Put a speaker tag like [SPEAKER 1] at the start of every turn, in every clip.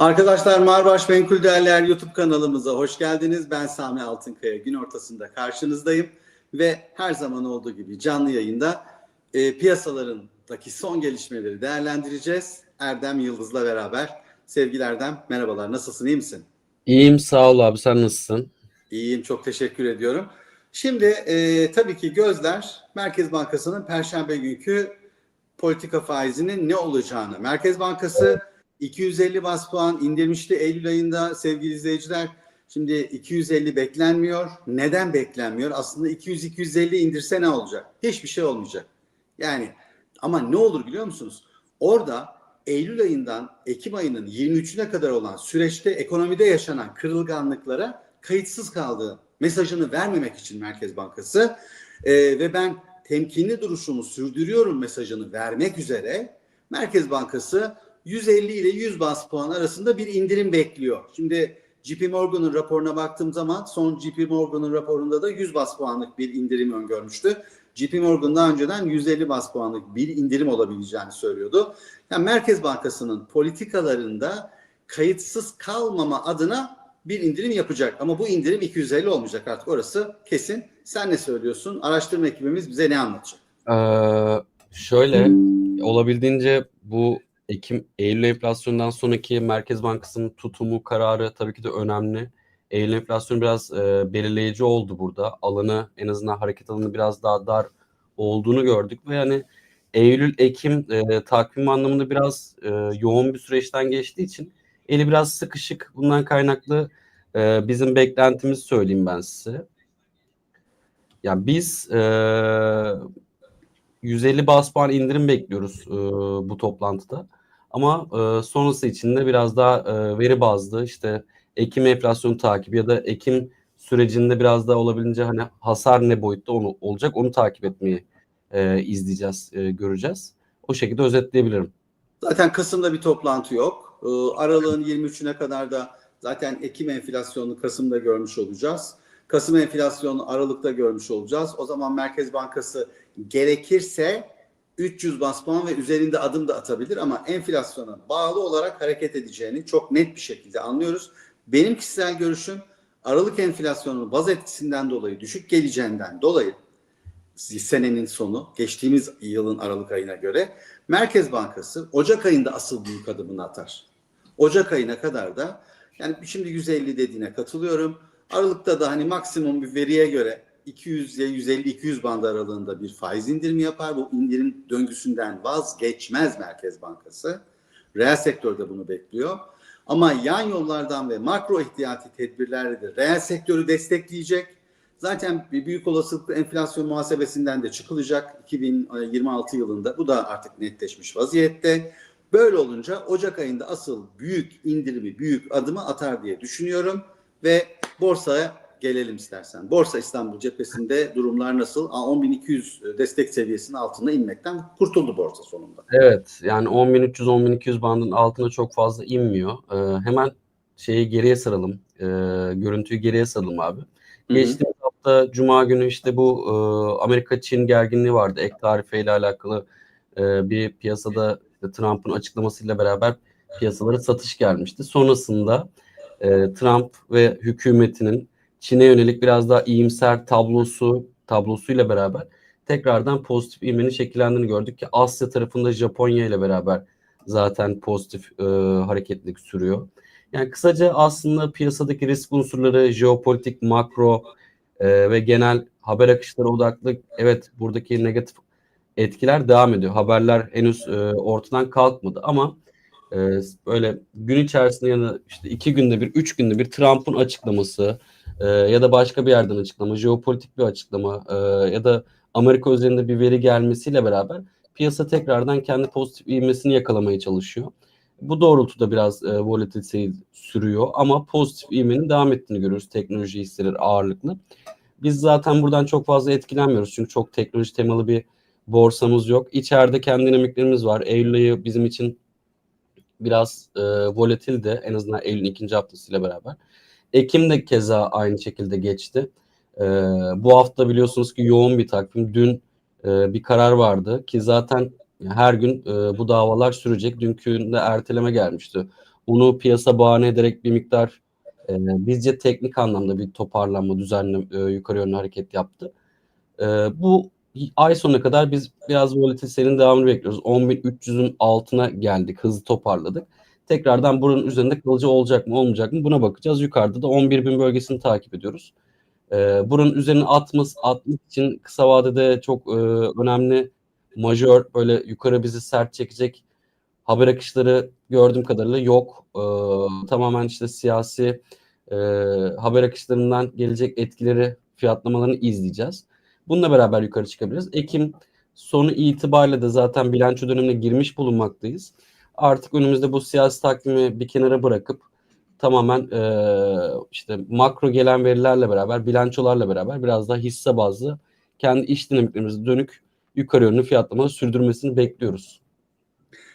[SPEAKER 1] Arkadaşlar Marbaş Menkul Değerler YouTube kanalımıza hoş geldiniz. Ben Sami Altınkaya. Gün ortasında karşınızdayım ve her zaman olduğu gibi canlı yayında e, piyasalarındaki son gelişmeleri değerlendireceğiz. Erdem Yıldız'la beraber. Sevgili Erdem, merhabalar. Nasılsın, iyi misin?
[SPEAKER 2] İyiyim sağ ol abi sen nasılsın?
[SPEAKER 1] İyiyim, çok teşekkür ediyorum. Şimdi e, tabii ki gözler Merkez Bankası'nın Perşembe günkü politika faizinin ne olacağını. Merkez Bankası 250 bas puan indirmişti Eylül ayında sevgili izleyiciler. Şimdi 250 beklenmiyor. Neden beklenmiyor? Aslında 200-250 indirse ne olacak? Hiçbir şey olmayacak. Yani ama ne olur biliyor musunuz? Orada Eylül ayından Ekim ayının 23'üne kadar olan süreçte ekonomide yaşanan kırılganlıklara kayıtsız kaldığı mesajını vermemek için Merkez Bankası e, ve ben temkinli duruşumu sürdürüyorum mesajını vermek üzere Merkez Bankası 150 ile 100 bas puan arasında bir indirim bekliyor. Şimdi JP Morgan'ın raporuna baktığım zaman son JP Morgan'ın raporunda da 100 bas puanlık bir indirim öngörmüştü. JP Morgan daha önceden 150 bas puanlık bir indirim olabileceğini söylüyordu. Yani Merkez Bankası'nın politikalarında kayıtsız kalmama adına bir indirim yapacak. Ama bu indirim 250 olmayacak artık orası kesin. Sen ne söylüyorsun? Araştırma ekibimiz bize ne anlatacak?
[SPEAKER 2] Ee, şöyle olabildiğince bu Ekim Eylül enflasyonundan sonraki Merkez Bankası'nın tutumu kararı tabii ki de önemli. Eylül enflasyonu biraz e, belirleyici oldu burada. Alanı en azından hareket alanı biraz daha dar olduğunu gördük ve yani Eylül Ekim e, takvim anlamında biraz e, yoğun bir süreçten geçtiği için eli biraz sıkışık. Bundan kaynaklı e, bizim beklentimiz söyleyeyim ben size. Yani biz e, 150 bas puan indirim bekliyoruz e, bu toplantıda. Ama e, sonrası için de biraz daha e, veri bazlı işte Ekim enflasyonu takibi ya da Ekim sürecinde biraz daha olabildiğince hani hasar ne boyutta onu olacak onu takip etmeyi e, izleyeceğiz, e, göreceğiz. O şekilde özetleyebilirim.
[SPEAKER 1] Zaten Kasım'da bir toplantı yok. Ee, Aralığın 23'üne kadar da zaten Ekim enflasyonunu Kasım'da görmüş olacağız. Kasım enflasyonunu Aralık'ta görmüş olacağız. O zaman Merkez Bankası gerekirse 300 bas puan ve üzerinde adım da atabilir ama enflasyona bağlı olarak hareket edeceğini çok net bir şekilde anlıyoruz. Benim kişisel görüşüm Aralık enflasyonunun baz etkisinden dolayı düşük geleceğinden dolayı senenin sonu geçtiğimiz yılın Aralık ayına göre Merkez Bankası Ocak ayında asıl büyük adımını atar. Ocak ayına kadar da yani şimdi 150 dediğine katılıyorum. Aralıkta da hani maksimum bir veriye göre 200 ile 150-200 bandı aralığında bir faiz indirimi yapar. Bu indirim döngüsünden vazgeçmez Merkez Bankası. Reel sektör de bunu bekliyor. Ama yan yollardan ve makro ihtiyati tedbirlerle de reel sektörü destekleyecek. Zaten bir büyük olasılıkla enflasyon muhasebesinden de çıkılacak 2026 yılında. Bu da artık netleşmiş vaziyette. Böyle olunca Ocak ayında asıl büyük indirimi, büyük adımı atar diye düşünüyorum. Ve borsaya gelelim istersen. Borsa İstanbul cephesinde durumlar nasıl? Aa, 10.200 destek seviyesinin altına inmekten kurtuldu borsa sonunda.
[SPEAKER 2] Evet yani 10.300-10.200 bandın altına çok fazla inmiyor. Ee, hemen şeyi geriye saralım. Ee, görüntüyü geriye saralım abi. Geçtiğimiz hafta Cuma günü işte bu e, Amerika-Çin gerginliği vardı. Ek tarifeyle alakalı e, bir piyasada işte Trump'ın açıklamasıyla beraber piyasalara satış gelmişti. Sonrasında e, Trump ve hükümetinin Çin'e yönelik biraz daha iyimser tablosu tablosuyla beraber tekrardan pozitif ivmenin şekillendiğini gördük ki Asya tarafında Japonya ile beraber zaten pozitif e, hareketlilik sürüyor. Yani kısaca aslında piyasadaki risk unsurları jeopolitik, makro e, ve genel haber akışları odaklı evet buradaki negatif etkiler devam ediyor. Haberler henüz e, ortadan kalkmadı ama e, böyle gün içerisinde ya da işte iki günde bir, üç günde bir Trump'ın açıklaması e, ya da başka bir yerden açıklama, jeopolitik bir açıklama e, ya da Amerika üzerinde bir veri gelmesiyle beraber piyasa tekrardan kendi pozitif ivmesini yakalamaya çalışıyor. Bu doğrultuda biraz e, volatiliteyi sürüyor ama pozitif ivmenin devam ettiğini görüyoruz teknoloji hisseleri ağırlıklı. Biz zaten buradan çok fazla etkilenmiyoruz çünkü çok teknoloji temalı bir borsamız yok. İçeride kendi dinamiklerimiz var. Eylül ayı bizim için biraz e, volatildi en azından Eylül'ün ikinci haftasıyla beraber. Ekim de keza aynı şekilde geçti. E, bu hafta biliyorsunuz ki yoğun bir takvim. Dün e, bir karar vardı ki zaten her gün e, bu davalar sürecek. Dünkü erteleme gelmişti. onu piyasa bahane ederek bir miktar e, bizce teknik anlamda bir toparlanma, düzenli e, yukarı yönlü hareket yaptı. E, bu ay sonuna kadar biz biraz volatilitenin devamını bekliyoruz. 10.300'ün altına geldik, hızlı toparladık. Tekrardan buranın üzerinde kalıcı olacak mı, olmayacak mı buna bakacağız. Yukarıda da 11.000 bölgesini takip ediyoruz. E, buranın üzerine atmış, atmak için kısa vadede çok e, önemli majör böyle yukarı bizi sert çekecek haber akışları gördüğüm kadarıyla yok. E, tamamen işte siyasi e, haber akışlarından gelecek etkileri, fiyatlamalarını izleyeceğiz. Bununla beraber yukarı çıkabiliriz. Ekim sonu itibariyle de zaten bilanço dönemine girmiş bulunmaktayız. Artık önümüzde bu siyasi takvimi bir kenara bırakıp tamamen e, işte makro gelen verilerle beraber, bilançolarla beraber biraz daha hisse bazlı kendi iş dinamiklerimize dönük yukarı yönlü fiyatlamaları sürdürmesini bekliyoruz.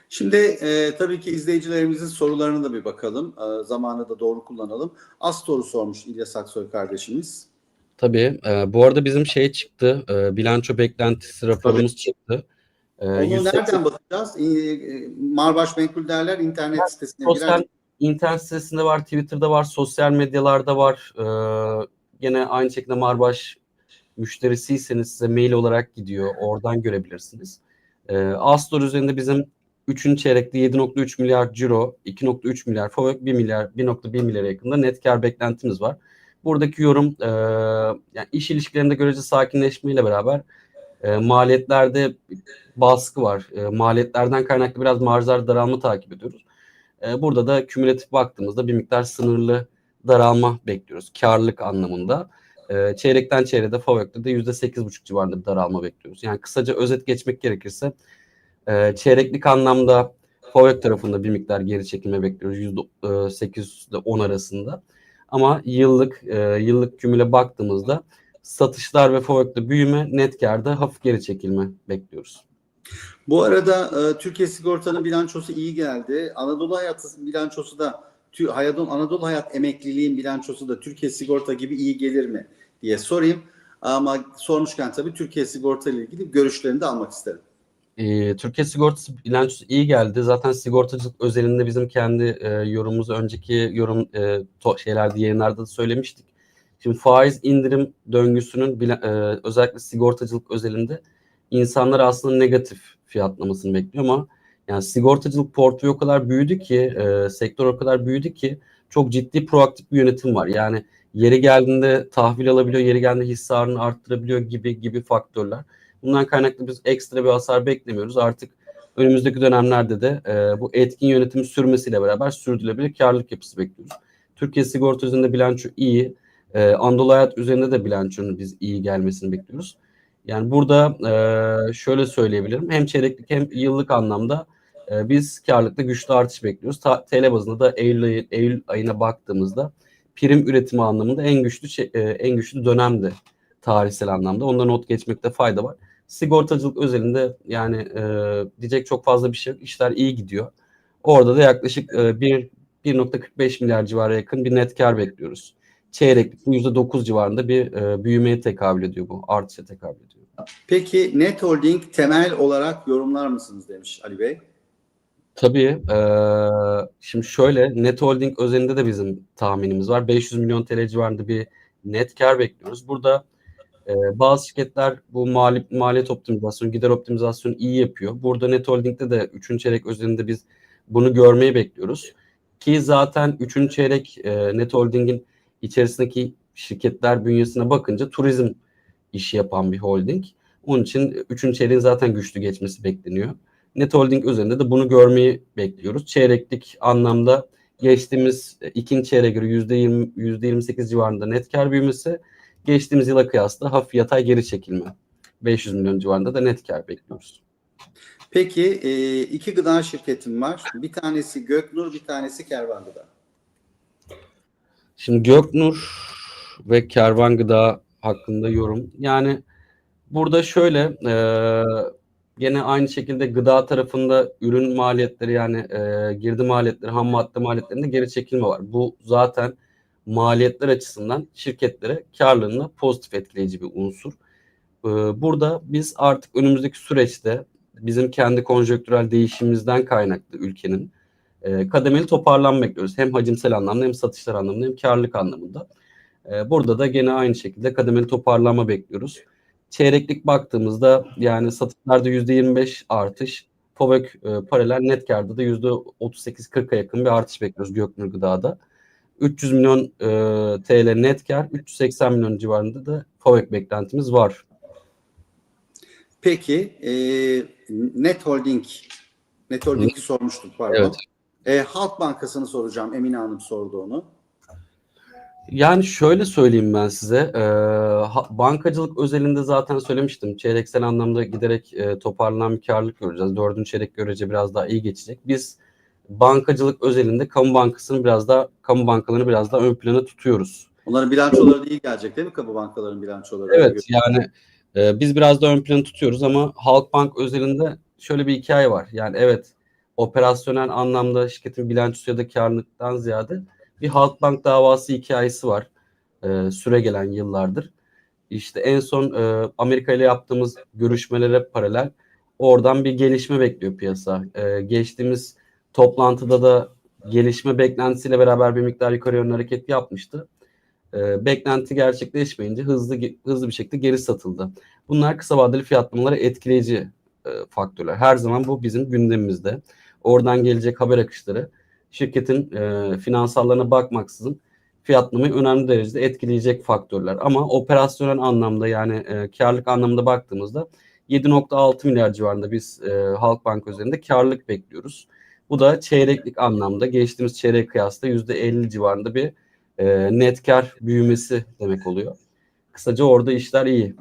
[SPEAKER 1] Şimdi e, tabii ki izleyicilerimizin sorularına da bir bakalım. E, zamanı da doğru kullanalım. Astor'u sormuş İlyas Aksoy kardeşimiz.
[SPEAKER 2] Tabii. E, bu arada bizim şey çıktı. E, bilanço beklentisi raporumuz çıktı. E,
[SPEAKER 1] Onu
[SPEAKER 2] 180
[SPEAKER 1] nereden bakacağız? Marbaş Menkul Değerler internet sitesine
[SPEAKER 2] Sosyal
[SPEAKER 1] girer.
[SPEAKER 2] internet sitesinde var, Twitter'da var, sosyal medyalarda var. E, gene aynı şekilde Marbaş müşterisiyseniz size mail olarak gidiyor. Oradan görebilirsiniz. E, Astor üzerinde bizim 3. çeyrekte 7.3 milyar ciro, 2.3 milyar FOVÖK, 1 milyar, 1.1 milyara yakında net kar beklentimiz var. Buradaki yorum e, yani iş ilişkilerinde görece sakinleşmeyle beraber e, maliyetlerde baskı var. E, maliyetlerden kaynaklı biraz marjlar daralma takip ediyoruz. E, burada da kümülatif baktığımızda bir miktar sınırlı daralma bekliyoruz. Karlılık anlamında. E, çeyrekten çeyreğe de FOVÖK'te de %8,5 civarında bir daralma bekliyoruz. Yani kısaca özet geçmek gerekirse e, çeyreklik anlamda FOVÖK tarafında bir miktar geri çekilme bekliyoruz. %8 ile 10 arasında. Ama yıllık e, yıllık kümüle baktığımızda satışlar ve FOVÖK'te büyüme, net karda hafif geri çekilme bekliyoruz.
[SPEAKER 1] Bu arada e, Türkiye Sigorta'nın bilançosu iyi geldi. Anadolu Hayat bilançosu da Hayatın Anadolu Hayat emekliliğin bilançosu da Türkiye Sigorta gibi iyi gelir mi diye sorayım. Ama sormuşken tabii Türkiye Sigorta ile ilgili görüşlerini de almak isterim.
[SPEAKER 2] Ee, Türkiye sigortası bilançosu iyi geldi. Zaten sigortacılık özelinde bizim kendi e, yorumumuzu önceki yorum e, to- şeylerde yayınlarda da söylemiştik. Şimdi faiz indirim döngüsünün e, özellikle sigortacılık özelinde insanlar aslında negatif fiyatlamasını bekliyor ama yani sigortacılık portföyü o kadar büyüdü ki, e, sektör o kadar büyüdü ki çok ciddi proaktif bir yönetim var. Yani yeri geldiğinde tahvil alabiliyor, yeri geldiğinde hisse arttırabiliyor gibi gibi faktörler. Bundan kaynaklı biz ekstra bir hasar beklemiyoruz. Artık önümüzdeki dönemlerde de e, bu etkin yönetimi sürmesiyle beraber sürdürülebilir karlılık yapısı bekliyoruz. Türkiye sigorta üzerinde bilanço iyi. E, Anadolu Hayat üzerinde de bilançonun biz iyi gelmesini bekliyoruz. Yani burada e, şöyle söyleyebilirim. Hem çeyreklik hem yıllık anlamda e, biz karlılıkta güçlü artış bekliyoruz. Ta, TL bazında da Eylül, ayı, Eylül ayına baktığımızda prim üretimi anlamında en güçlü şey- e, en güçlü dönemdi tarihsel anlamda. Ondan not geçmekte fayda var sigortacılık özelinde yani e, diyecek çok fazla bir şey yok. İşler iyi gidiyor. Orada da yaklaşık e, bir 1.45 milyar civarı yakın bir net kar bekliyoruz. Çeyreklik %9 civarında bir e, büyümeye tekabül ediyor bu. Artışa tekabül ediyor.
[SPEAKER 1] Peki Net Holding temel olarak yorumlar mısınız demiş Ali Bey.
[SPEAKER 2] Tabii. E, şimdi şöyle Net Holding özelinde de bizim tahminimiz var. 500 milyon TL civarında bir net kar bekliyoruz. Burada e, bazı şirketler bu mali, maliyet optimizasyonu, gider optimizasyonu iyi yapıyor. Burada Net Holding'de de 3. çeyrek özelinde biz bunu görmeyi bekliyoruz. Ki zaten 3. çeyrek e, Net Holding'in içerisindeki şirketler bünyesine bakınca turizm işi yapan bir holding. Onun için 3. çeyreğin zaten güçlü geçmesi bekleniyor. Net Holding üzerinde de bunu görmeyi bekliyoruz. Çeyreklik anlamda geçtiğimiz ikinci çeyreğe göre %20, %28 civarında net kar büyümesi, geçtiğimiz yıla kıyasla hafif yatay geri çekilme. 500 milyon civarında da net kar bekliyoruz.
[SPEAKER 1] Peki e, iki gıda şirketim var. Bir tanesi Göknur, bir tanesi Kervan Gıda.
[SPEAKER 2] Şimdi Göknur ve Kervan Gıda hakkında yorum. Yani burada şöyle e, gene aynı şekilde gıda tarafında ürün maliyetleri yani e, girdi maliyetleri, ham madde maliyetlerinde geri çekilme var. Bu zaten maliyetler açısından şirketlere karlılığına pozitif etkileyici bir unsur. E, burada biz artık önümüzdeki süreçte bizim kendi konjonktürel değişimimizden kaynaklı ülkenin e, kademeli toparlanma bekliyoruz. Hem hacimsel anlamda hem satışlar anlamında hem karlılık anlamında. E, burada da gene aynı şekilde kademeli toparlanma bekliyoruz. Çeyreklik baktığımızda yani satışlarda %25 artış, FOVÖK e, paralel net karda da %38-40'a yakın bir artış bekliyoruz Göknur Gıda'da. 300 milyon e, TL net kar, 380 milyon civarında da FOVÖK beklentimiz var.
[SPEAKER 1] Peki e, Net Holding Net Holding'i sormuştuk pardon.
[SPEAKER 2] Evet.
[SPEAKER 1] E, Halk Bankası'nı soracağım. Emine Hanım sordu onu.
[SPEAKER 2] Yani şöyle söyleyeyim ben size. e, ha- bankacılık özelinde zaten söylemiştim. Çeyreksel anlamda giderek e, toparlanan bir karlılık göreceğiz. Dördüncü çeyrek görece biraz daha iyi geçecek. Biz bankacılık özelinde kamu bankasını biraz daha, kamu bankalarını biraz daha ön plana tutuyoruz.
[SPEAKER 1] Onların bilançoları da iyi gelecek değil mi kamu bankaların bilançoları?
[SPEAKER 2] Evet yani e, biz biraz da ön plana tutuyoruz ama Halkbank özelinde şöyle bir hikaye var. Yani evet operasyonel anlamda şirketin bilançosu ya da karlılıktan ziyade bir Halkbank davası hikayesi var. E, süre gelen yıllardır. İşte en son e, Amerika ile yaptığımız görüşmelere paralel oradan bir gelişme bekliyor piyasa. E, geçtiğimiz toplantıda da gelişme beklentisiyle beraber bir miktar yukarı yönlü hareket yapmıştı. E, beklenti gerçekleşmeyince hızlı hızlı bir şekilde geri satıldı. Bunlar kısa vadeli fiyatlamaları etkileyici e, faktörler. Her zaman bu bizim gündemimizde. Oradan gelecek haber akışları şirketin e, finansallarına bakmaksızın fiyatlamayı önemli derecede etkileyecek faktörler. Ama operasyonel anlamda yani e, karlılık anlamında baktığımızda 7.6 milyar civarında biz e, Halkbank üzerinde karlılık bekliyoruz. Bu da çeyreklik anlamda geçtiğimiz çeyrek kıyasla %50 civarında bir e, net kar büyümesi demek oluyor. Kısaca orada işler iyi.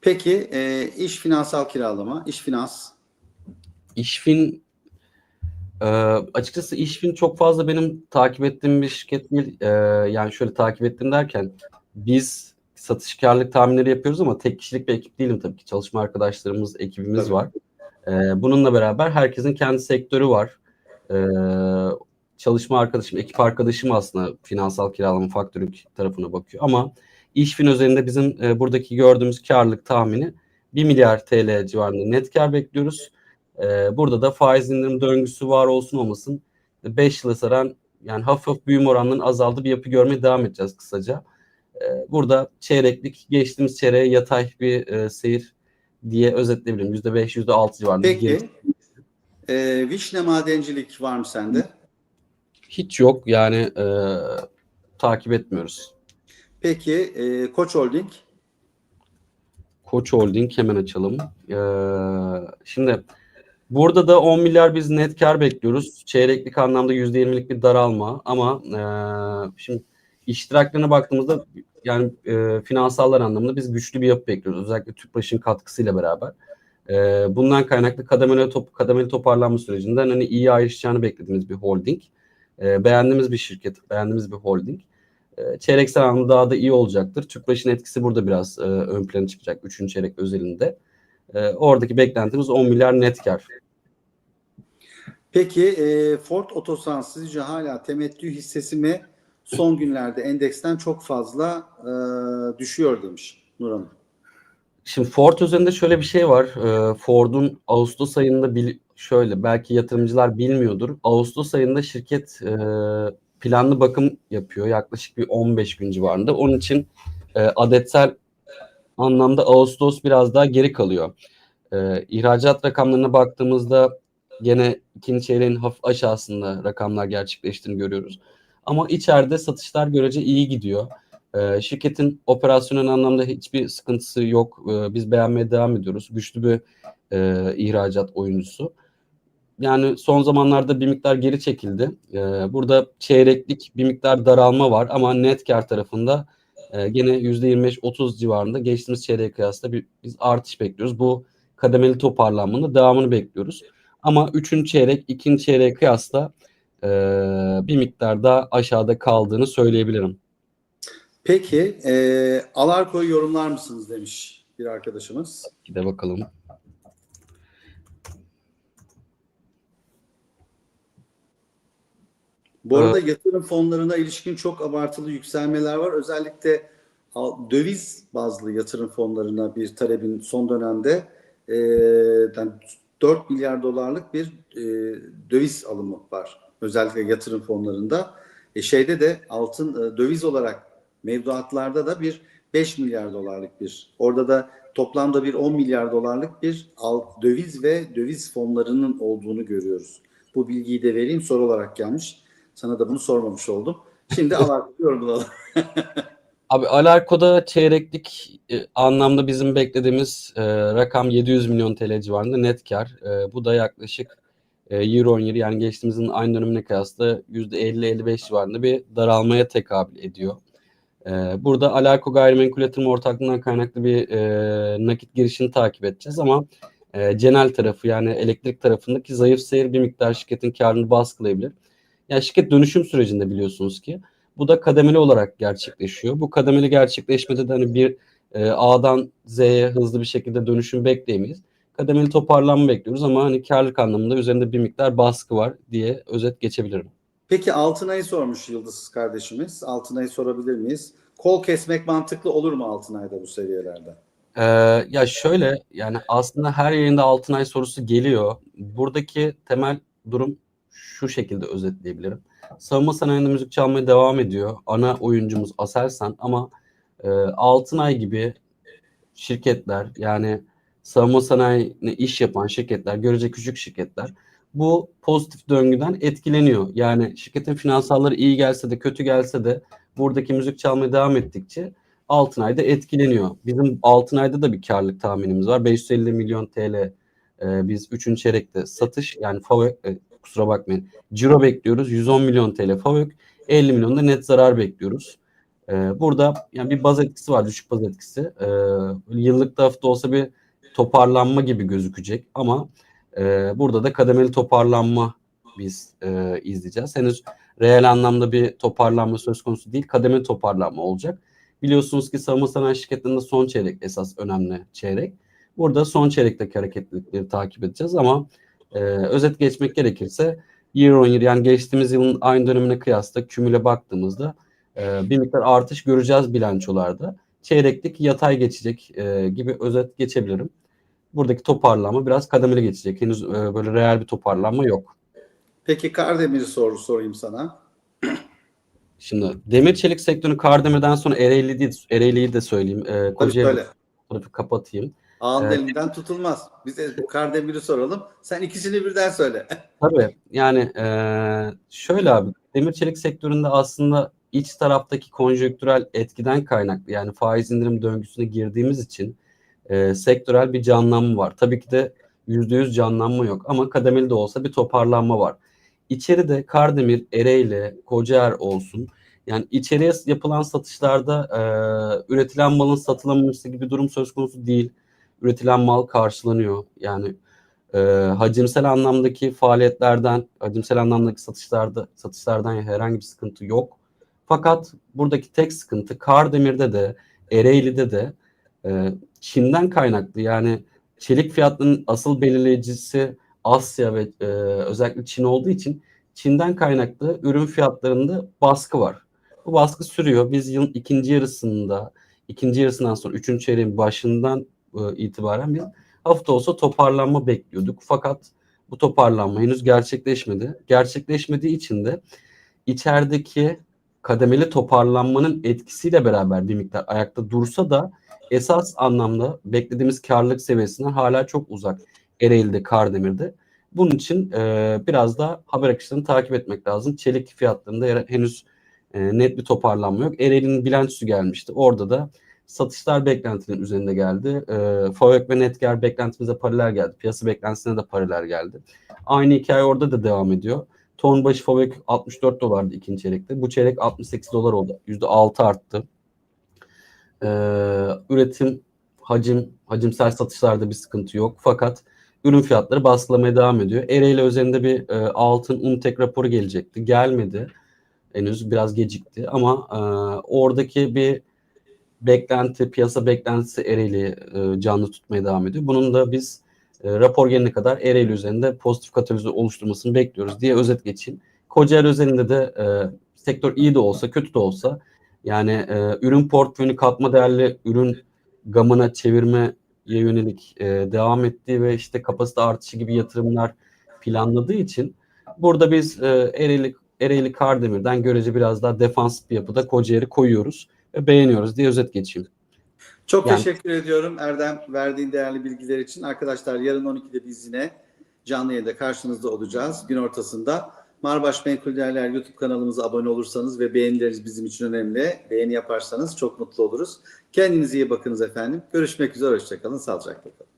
[SPEAKER 1] Peki e, iş finansal kiralama, iş finans.
[SPEAKER 2] İşfin e, açıkçası İşfin çok fazla benim takip ettiğim bir şirket değil. E, yani şöyle takip ettim derken biz satış karlılık tahminleri yapıyoruz ama tek kişilik bir ekip değilim tabii ki. Çalışma arkadaşlarımız, ekibimiz
[SPEAKER 1] Tabii.
[SPEAKER 2] var. E, bununla beraber herkesin kendi sektörü var. E, çalışma arkadaşım, ekip arkadaşım aslında finansal kiralama faktörü tarafına bakıyor. Ama İşfin özelinde bizim e, buradaki gördüğümüz karlılık tahmini 1 milyar TL civarında net kar bekliyoruz. Ee, burada da faiz indirim döngüsü var olsun olmasın 5 yıla saran yani hafif hafif büyüme oranlarının azaldığı bir yapı görmeye devam edeceğiz kısaca. Ee, burada çeyreklik geçtiğimiz çeyreğe yatay bir e, seyir diye özetleyebilirim. %5, %6 civarında. bir geri-
[SPEAKER 1] Peki e, vişne madencilik var mı sende?
[SPEAKER 2] Hiç yok yani e, takip etmiyoruz.
[SPEAKER 1] Peki e, Koç Holding.
[SPEAKER 2] Koç Holding hemen açalım. Ee, şimdi burada da 10 milyar biz net kar bekliyoruz. Çeyreklik anlamda %20'lik bir daralma ama e, şimdi iştiraklarına baktığımızda yani e, finansallar anlamında biz güçlü bir yapı bekliyoruz. Özellikle Tüpraş'ın katkısıyla beraber. E, bundan kaynaklı kademeli, top, kademeli toparlanma sürecinden hani iyi ayrışacağını beklediğimiz bir holding. E, beğendiğimiz bir şirket, beğendiğimiz bir holding. E, çeyreksel anlamda daha da iyi olacaktır. Tüpraş'ın etkisi burada biraz e, ön plana çıkacak 3. çeyrek özelinde. E, oradaki beklentimiz 10 milyar net kar.
[SPEAKER 1] Peki e, Ford Otosan sizce hala temettü hissesi mi son günlerde endeksten çok fazla e, düşüyor demiş Nur Hanım.
[SPEAKER 2] Şimdi Ford üzerinde şöyle bir şey var. E, Ford'un Ağustos ayında bil- şöyle belki yatırımcılar bilmiyordur. Ağustos ayında şirket e, planlı bakım yapıyor. Yaklaşık bir 15 gün civarında. Onun için e, adetsel anlamda Ağustos biraz daha geri kalıyor. E, ihracat rakamlarına baktığımızda gene ikinci çeyreğin hafif aşağısında rakamlar gerçekleştiğini görüyoruz. Ama içeride satışlar görece iyi gidiyor. E, şirketin operasyonel anlamda hiçbir sıkıntısı yok. E, biz beğenmeye devam ediyoruz. Güçlü bir e, ihracat oyuncusu. Yani son zamanlarda bir miktar geri çekildi. E, burada çeyreklik bir miktar daralma var ama net kar tarafında e, gene %25-30 civarında geçtiğimiz çeyreğe kıyasla bir, biz artış bekliyoruz. Bu kademeli toparlanmanın devamını bekliyoruz. Ama üçüncü çeyrek, ikinci çeyreğe kıyasla e, bir miktar daha aşağıda kaldığını söyleyebilirim.
[SPEAKER 1] Peki e, Alarko'yu yorumlar mısınız demiş bir arkadaşımız.
[SPEAKER 2] Bir de bakalım.
[SPEAKER 1] Bu arada yatırım fonlarına ilişkin çok abartılı yükselmeler var. Özellikle döviz bazlı yatırım fonlarına bir talebin son dönemde e, yani 4 milyar dolarlık bir e, döviz alımı var. Özellikle yatırım fonlarında. E şeyde de altın e, döviz olarak mevduatlarda da bir 5 milyar dolarlık bir orada da toplamda bir 10 milyar dolarlık bir alt, döviz ve döviz fonlarının olduğunu görüyoruz. Bu bilgiyi de vereyim soru olarak gelmiş. Sana da bunu sormamış oldum. Şimdi alalım yorumlayalım.
[SPEAKER 2] Abi Alarko'da çeyreklik e, anlamda bizim beklediğimiz e, rakam 700 milyon TL civarında net kar. E, bu da yaklaşık e, year on year yani geçtiğimizin aynı dönemine kıyasla %50-55 civarında bir daralmaya tekabül ediyor. E, burada Alarko Gayrimenkul Yatırım Ortaklığı'ndan kaynaklı bir e, nakit girişini takip edeceğiz ama e, genel tarafı yani elektrik tarafındaki zayıf seyir bir miktar şirketin karını baskılayabilir. Yani şirket dönüşüm sürecinde biliyorsunuz ki bu da kademeli olarak gerçekleşiyor. Bu kademeli gerçekleşmede de hani bir e, A'dan Z'ye hızlı bir şekilde dönüşüm bekleyemeyiz. Kademeli toparlanma bekliyoruz ama hani karlılık anlamında üzerinde bir miktar baskı var diye özet geçebilirim.
[SPEAKER 1] Peki Altınay'ı sormuş Yıldız kardeşimiz. Altınay'ı sorabilir miyiz? Kol kesmek mantıklı olur mu Altınay'da bu seviyelerde?
[SPEAKER 2] Ee, ya şöyle yani aslında her yayında Altınay sorusu geliyor. Buradaki temel durum şu şekilde özetleyebilirim. Savunma sanayinde müzik çalmaya devam ediyor. Ana oyuncumuz Aselsan ama e, Altınay gibi şirketler yani savunma sanayine iş yapan şirketler, görece küçük şirketler bu pozitif döngüden etkileniyor. Yani şirketin finansalları iyi gelse de kötü gelse de buradaki müzik çalmaya devam ettikçe Altınay'da etkileniyor. Bizim Altınay'da da bir karlılık tahminimiz var. 550 milyon TL e, biz 3. çeyrekte satış yani FAVÖK e, kusura bakmayın. Ciro bekliyoruz. 110 milyon TL FAVÖK. 50 milyon da net zarar bekliyoruz. E, burada yani bir baz etkisi var. Düşük baz etkisi. E, yıllık da olsa bir toparlanma gibi gözükecek ama e, burada da kademeli toparlanma biz e, izleyeceğiz. Henüz reel anlamda bir toparlanma söz konusu değil. Kademeli toparlanma olacak. Biliyorsunuz ki savunma sanayi şirketlerinde son çeyrek esas önemli çeyrek. Burada son çeyrekteki hareketlilikleri takip edeceğiz ama e, özet geçmek gerekirse year on year yani geçtiğimiz yılın aynı dönemine kıyasla kümüle baktığımızda e, bir miktar artış göreceğiz bilançolarda. Çeyreklik yatay geçecek e, gibi özet geçebilirim. Buradaki toparlanma biraz kademeli geçecek. Henüz e, böyle reel bir toparlanma yok.
[SPEAKER 1] Peki Kardemir'i soru sorayım sana.
[SPEAKER 2] Şimdi demir çelik sektörünü Kardemir'den sonra Ereğli değil, Ereğli'yi de söyleyeyim. E, Kocaeli kapatayım.
[SPEAKER 1] Ağın
[SPEAKER 2] Evet.
[SPEAKER 1] elinden tutulmaz. Bize Kardemir'i soralım. Sen ikisini birden söyle.
[SPEAKER 2] Tabii yani eee, şöyle abi demir çelik sektöründe aslında iç taraftaki konjonktürel etkiden kaynaklı yani faiz indirim döngüsüne girdiğimiz için eee, sektörel bir canlanma var. Tabii ki de %100 canlanma yok ama kademeli de olsa bir toparlanma var. İçeride Kardemir, Ereğli, Kocaer olsun yani içeriye yapılan satışlarda eee, üretilen malın satılamaması gibi bir durum söz konusu değil. Üretilen mal karşılanıyor. Yani e, hacimsel anlamdaki faaliyetlerden, hacimsel anlamdaki satışlarda satışlardan herhangi bir sıkıntı yok. Fakat buradaki tek sıkıntı Kardemir'de de, Ereğli'de de e, Çin'den kaynaklı. Yani çelik fiyatlarının asıl belirleyicisi Asya ve e, özellikle Çin olduğu için Çin'den kaynaklı ürün fiyatlarında baskı var. Bu baskı sürüyor. Biz yılın ikinci yarısında, ikinci yarısından sonra üçüncü çeyreğin başından itibaren biz hafta olsa toparlanma bekliyorduk. Fakat bu toparlanma henüz gerçekleşmedi. Gerçekleşmediği için de içerideki kademeli toparlanmanın etkisiyle beraber bir miktar ayakta dursa da esas anlamda beklediğimiz karlılık seviyesinden hala çok uzak Ereğli'de, Kardemir'de. Bunun için e, biraz da haber akışlarını takip etmek lazım. Çelik fiyatlarında henüz e, net bir toparlanma yok. Ereğli'nin bilançosu gelmişti. Orada da satışlar beklentinin üzerinde geldi. E, FAVÖK ve Netger beklentimize paralel geldi. Piyasa beklentisine de paralel geldi. Aynı hikaye orada da devam ediyor. Ton başı FAVÖK 64 dolardı ikinci çeyrekte. Bu çeyrek 68 dolar oldu. %6 arttı. E, üretim, hacim, hacimsel satışlarda bir sıkıntı yok. Fakat ürün fiyatları baskılamaya devam ediyor. Ereğli üzerinde bir e, altın Untek raporu gelecekti. Gelmedi. Henüz biraz gecikti ama e, oradaki bir beklenti, piyasa beklentisi Ereğli e, canlı tutmaya devam ediyor. Bunun da biz e, rapor gelene kadar Ereğli üzerinde pozitif katalizör oluşturmasını bekliyoruz diye özet geçeyim. Kocaeli üzerinde de e, sektör iyi de olsa kötü de olsa yani e, ürün portföyünü katma değerli ürün gamına çevirmeye yönelik e, devam ettiği ve işte kapasite artışı gibi yatırımlar planladığı için burada biz e, Ereğli, Ereğli Kardemir'den görece biraz daha defans bir yapıda Kocaeli koyuyoruz beğeniyoruz diye özet geçeyim.
[SPEAKER 1] Çok
[SPEAKER 2] Yani-
[SPEAKER 1] teşekkür ediyorum Erdem verdiğin değerli bilgiler için. Arkadaşlar yarın 12'de biz yine canlı yayında karşınızda olacağız gün ortasında. Marbaş Menkul Değerler YouTube kanalımıza abone olursanız ve beğenileriniz bizim için önemli. Beğeni yaparsanız çok mutlu oluruz. Kendinize iyi bakınız efendim. Görüşmek üzere, hoşçakalın, sağlıcakla kalın.